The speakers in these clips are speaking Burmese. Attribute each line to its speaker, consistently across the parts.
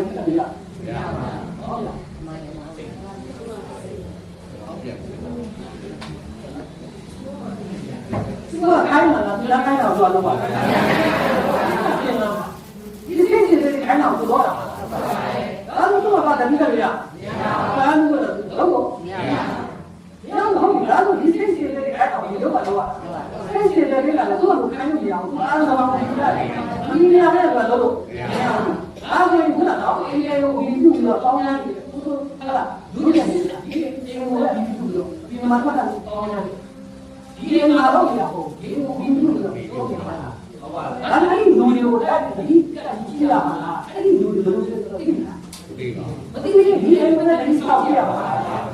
Speaker 1: တော့မှတော့ဒီကကြာဟုတ်လားသူကခိုင်းမှာလားသူလားခိုင်းတော့ဆိုတော့ပါဒီစိတ်ကြီးတွေခိုင်းတော့သူတော့တာအဲ့ဒါတော့ဘာတမီးကလေးရဘာလို့လဲတော့ရောဟုတ်လားတော့ဒီစိတ်ကြီးတွေခိုင်းတော့ဒီတော့ပါတော့စိတ်ကြီးတွေကလည်းသူ့ကိုခိုင်းလို့မရဘူးအားလုံးကဒီရတယ်ဒီနေရာနဲ့တော့လို့ အားလုံးကတော့အေးအေးကိုဒီလူတော့ပေါင်းရတယ်ဟုတ်လားလူတွေဒီဒီကိုလည်းဒီလူတော့ဒီမှာမှတ်တာပေါင်းရတယ်ဒီနေရာတော့ရဟိုဒီကိုဒီလူတော့ပြောပြပါလားဟုတ်ပါလားအဲ့ဒီလူတွေကိုလည်းဒီကကြည့်ရမှာလားအဲ့ဒီလူတွေဘယ်လိုလဲသိလားမသိဘူးဒီအိမ်မှာလည်းစောက်ပြရမှာ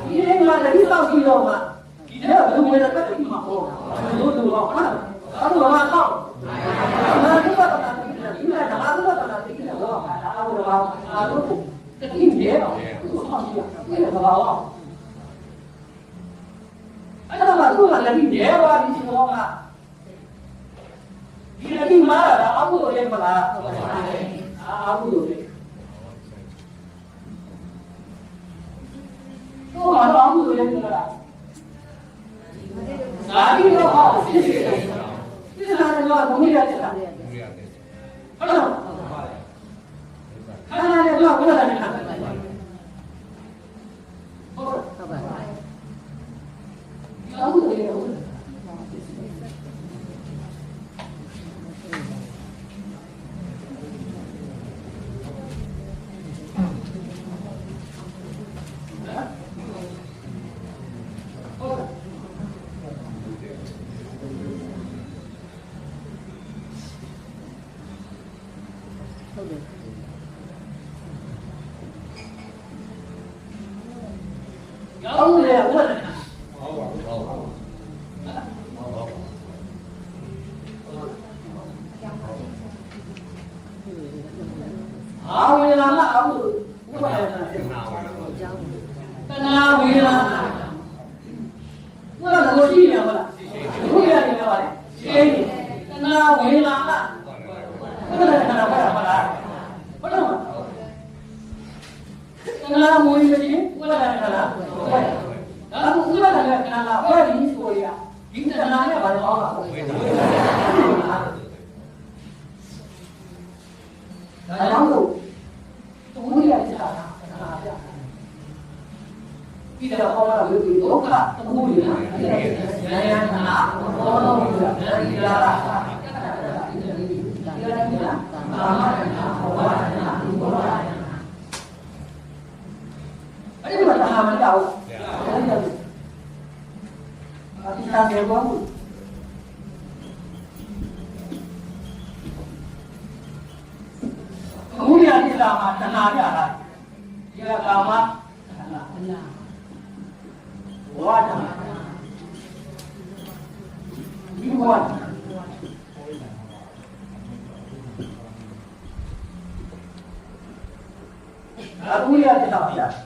Speaker 1: ဒီအိမ်မှာလည်းစောက်ကြည့်တော့မှဒီတော့ဘယ်လိုလဲတက်ပြီးမှာပေါ့လို့လို့တော့ဟုတ်လားအဲ့တော့မှတော့ဘာလို့တော့တာဒီမှာဒါမှမဟုတ်တော့တာဒီကတော့ဒါ တော့ဘာအားလို့တတိယရဲတော့သူ့ဟောကြည့်ရဒီကတော့အဲ့တော့မှသူကလည်းရဲပါပြီဆိုတော့ကဒီလည်းမာတာအမှုလို့ရဲမလားအာအမှုလို့ရဲတော့အမှုလို့ရဲမလားဒါပြီးတော့ဟောဖြစ်ဖြစ်တယ်ဒီလားတော့ဘုံရတဲ့တာဟုတ်လားခါ 看，不要在那看。Oh, yeah, what, internal ini Korea? Tahu အတိအကျဘောဘုရားတိလာမှာတဏှာပြတာဒီကကာမတဏှာဝါဒဒီဝါဒအဘုရားတိလာပြ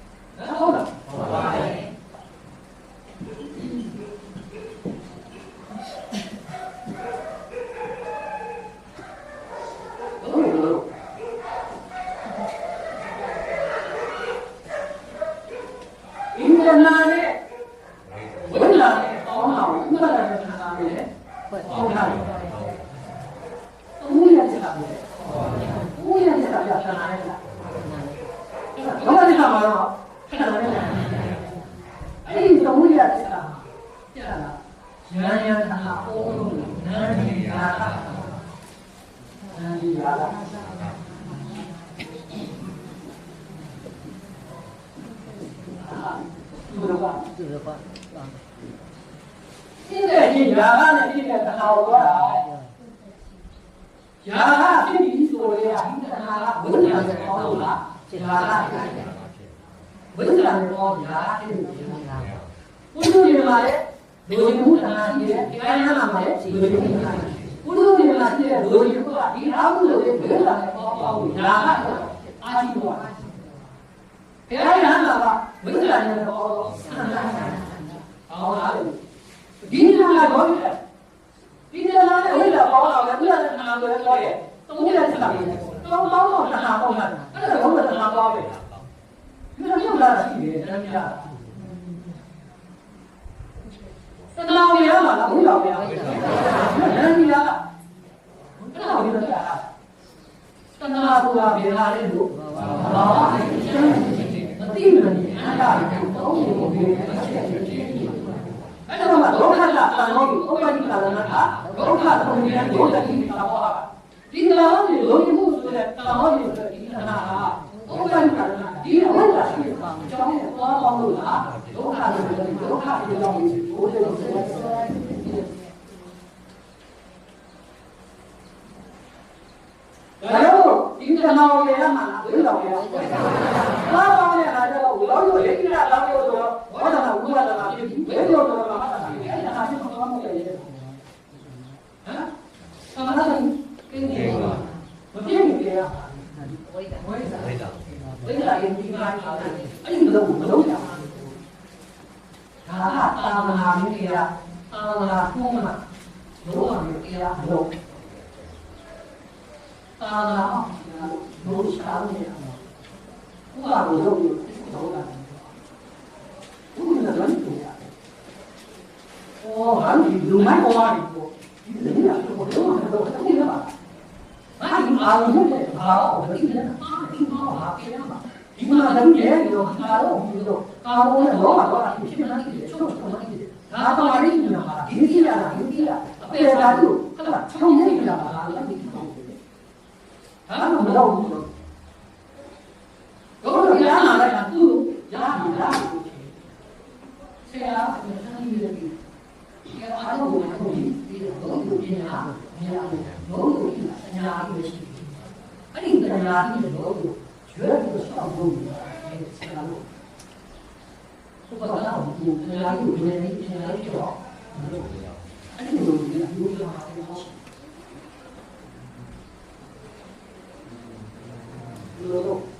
Speaker 1: ဒီခန္ဓာနဲ့ဝင်လာတဲ့ပေါင်းတာကိုဥပါဒနာခန္ဓာနဲ့ဟုတ်လားဦးရတဲ့ခန္ဓာနဲ့ဦးရတဲ့ခန္ဓာခန္ဓာနဲ့ဘာလို့ဒီမှာတော့ခန္ဓာနဲ့အဲ့ဒီသမုဒ္ဒရာစိတ်ကကြာလာဉာဏ်ဉာဏ်သာအုံးလို့ဉာဏ်ဉာဏ်သာဉာဏ်ဉာဏ် သာဒီလိုပါ
Speaker 2: သူတို့ပါ
Speaker 1: ပြည့်တဲ့ဒီယာကနဲ့ပြည့်တဲ့တခါတော့တာယာကပြည့်ပြီဆိုရင်ဒီတခါကဝိညာဉ်နဲ့ပေါင်းလို့လားယာကဝိညာဉ်နဲ့ပေါင်းယာပြည့်ပြီဘုရားဘုရားဒီမှာလေလူကြီးမှုတနာရှိတယ်ဒီတိုင်းနာမှာလေလူကြီးမှုတနာဘုရားဒီမှာရှိတဲ့လူကြီးကဒီအားမှုတွေဘယ်လာလဲပေါင်းပေါင်းယာကအာရှိတော့ဘု ရားရဟန္တာကဝိညာဉ်နဲ့ပေါင်းတော့ဟောတာလေဒီနာကတော့ဒီနာနဲ့ဝိလာပေါင်းတော့လည်းဥရတဲ့နာကိုလည်းပြောရဲသုံးရက်ဆက်လာတယ်တောင်းတောင်းတော့နာပေါင်းတာအဲ့ဒါတော့နာပေါင်းပဲဒီလိုမျိုးလာတာရှိတယ်တမ်းပြသနာဝရမှာလားဝိလာဝရနန်းကြီးလားအဲ့ဒါကိုပြောတာသနာဘူလာပြေလာတဲ့လူဟာမ သိမနေအဲ့ဒါကိုတောင်းလို့ပြေတယ်အဲ့ဒါမှဒုက္ခတာတန်လို့ဥပ္ပတိကာရဏတာဒုက္ခသုံးရဒုက္ခတိတာဘောဟာဒီနာမေလုံးမှုဆိုတဲ့တာမောဒီဆိုဒီနာဟာဥပ္ပတိကာရဏဒီဝိလာရှိပါကျောင်းနဲ့သွားပေါင်းလို့လားဒုက္ခလို့ဒုက္ခပြေတော့ဘိုးတယ်ဆိုတဲ့ဒါ 내가 만나보려고 나만에 하다가 우리도 얘기를 하다가도 어다가 우리가 내려오다가 하다가 내가 하지 못하고 이래 하나는 땡기고 땡기게요 보이다 보이다 보이다 보이다 인기가 아니 너도 모르냐 다 따라하는 게야 따라하는 거야 너가 이렇게야 너 따라 노시아미야 후가로 여기 나오다는 우리는 그런 거야. 어, 아니 누만 고마리고 이들이 아주 고마워. 그래서 어떻게 해봐. 아니 아는데 아 어떻게 해봐. 아 그냥 이만 단계 이거 가로 이거 가로는 너가 너가 힘나는 게 조금만 게 나도 말이 있냐 말아. 이기야 이기야. 그래가지고 그러니까 청년이라 말하는 게 ဟုတ်လားချုံနေကြတာလည်းဒီမှာ။ဟာမလို့ဘူးတော့တော့ရလာလိုက်တာသူ့ရပြီလားဆရာကဆန်းနေတယ်ဒီကအားလုံးကိုထုတ်ပြီးဒီတော့ဘုရားမြင်လာတယ်ဘုရားညာပြီးရှိတယ်အဲ့ဒီညာပြီးတော့ရွယ်ပြီးစောင့်လို့ဆရာလို့ဘုရားကဘုရားကိုမြင်နေတယ်ညာပြီးတော့အဲ့ဒီလိုမျိုးဘုရား 黒の